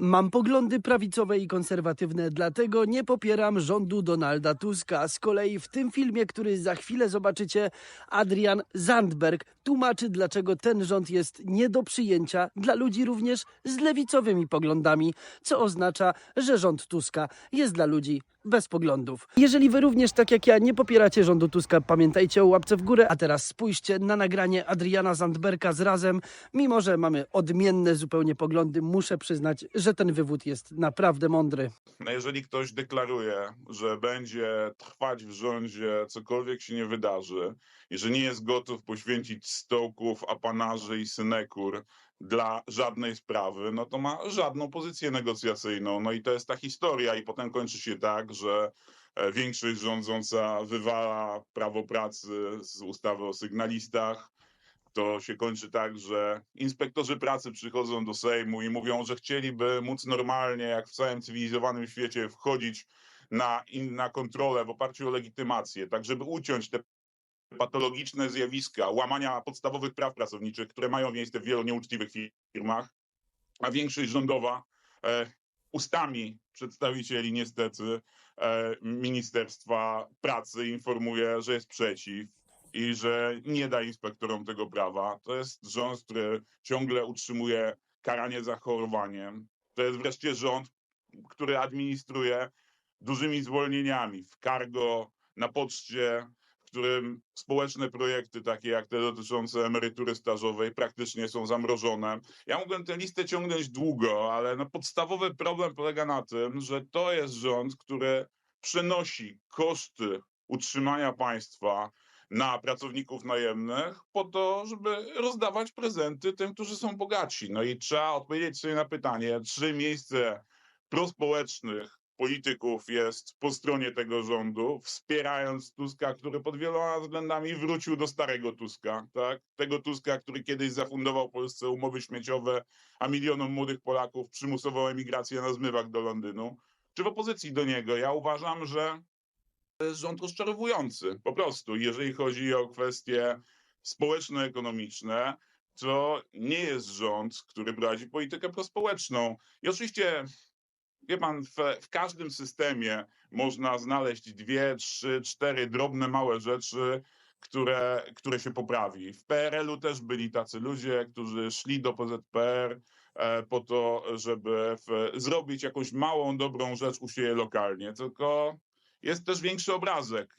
Mam poglądy prawicowe i konserwatywne, dlatego nie popieram rządu Donalda Tuska. Z kolei w tym filmie, który za chwilę zobaczycie, Adrian Zandberg tłumaczy, dlaczego ten rząd jest nie do przyjęcia dla ludzi również z lewicowymi poglądami, co oznacza, że rząd Tuska jest dla ludzi bez poglądów. Jeżeli wy również, tak jak ja, nie popieracie rządu Tuska, pamiętajcie o łapce w górę. A teraz spójrzcie na nagranie Adriana Zandberga z Razem. Mimo, że mamy odmienne zupełnie poglądy, muszę przyznać, że ten wywód jest naprawdę mądry. No jeżeli ktoś deklaruje, że będzie trwać w rządzie, cokolwiek się nie wydarzy, i że nie jest gotów poświęcić stołków, apanarzy i synekur dla żadnej sprawy, no to ma żadną pozycję negocjacyjną. No i to jest ta historia i potem kończy się tak, że e, większość rządząca wywala prawo pracy z ustawy o sygnalistach, to się kończy tak, że inspektorzy pracy przychodzą do Sejmu i mówią, że chcieliby móc normalnie, jak w całym cywilizowanym świecie, wchodzić na, na kontrolę w oparciu o legitymację, tak żeby uciąć te patologiczne zjawiska łamania podstawowych praw pracowniczych, które mają miejsce w wielu nieuczciwych firmach, a większość rządowa e, ustami przedstawicieli niestety e, Ministerstwa Pracy informuje, że jest przeciw i że nie da inspektorom tego prawa. To jest rząd, który ciągle utrzymuje karanie za chorowaniem. To jest wreszcie rząd, który administruje dużymi zwolnieniami w cargo, na poczcie, w którym społeczne projekty, takie jak te dotyczące emerytury stażowej, praktycznie są zamrożone. Ja mógłbym tę listę ciągnąć długo, ale no podstawowy problem polega na tym, że to jest rząd, który przenosi koszty utrzymania państwa na pracowników najemnych po to, żeby rozdawać prezenty tym, którzy są bogaci. No i trzeba odpowiedzieć sobie na pytanie, czy miejsce prospołecznych polityków jest po stronie tego rządu, wspierając Tuska, który pod wieloma względami wrócił do starego Tuska, tak? Tego Tuska, który kiedyś zafundował Polsce umowy śmieciowe, a milionom młodych Polaków przymusową emigrację na zmywak do Londynu. Czy w opozycji do niego? Ja uważam, że rząd rozczarowujący. Po prostu, jeżeli chodzi o kwestie społeczno-ekonomiczne, to nie jest rząd, który prowadzi politykę prospołeczną. I oczywiście, wie pan, w, w każdym systemie można znaleźć dwie, trzy, cztery drobne, małe rzeczy, które, które się poprawi. W PRL-u też byli tacy ludzie, którzy szli do PZPR e, po to, żeby w, zrobić jakąś małą, dobrą rzecz u siebie lokalnie. Tylko jest też większy obrazek.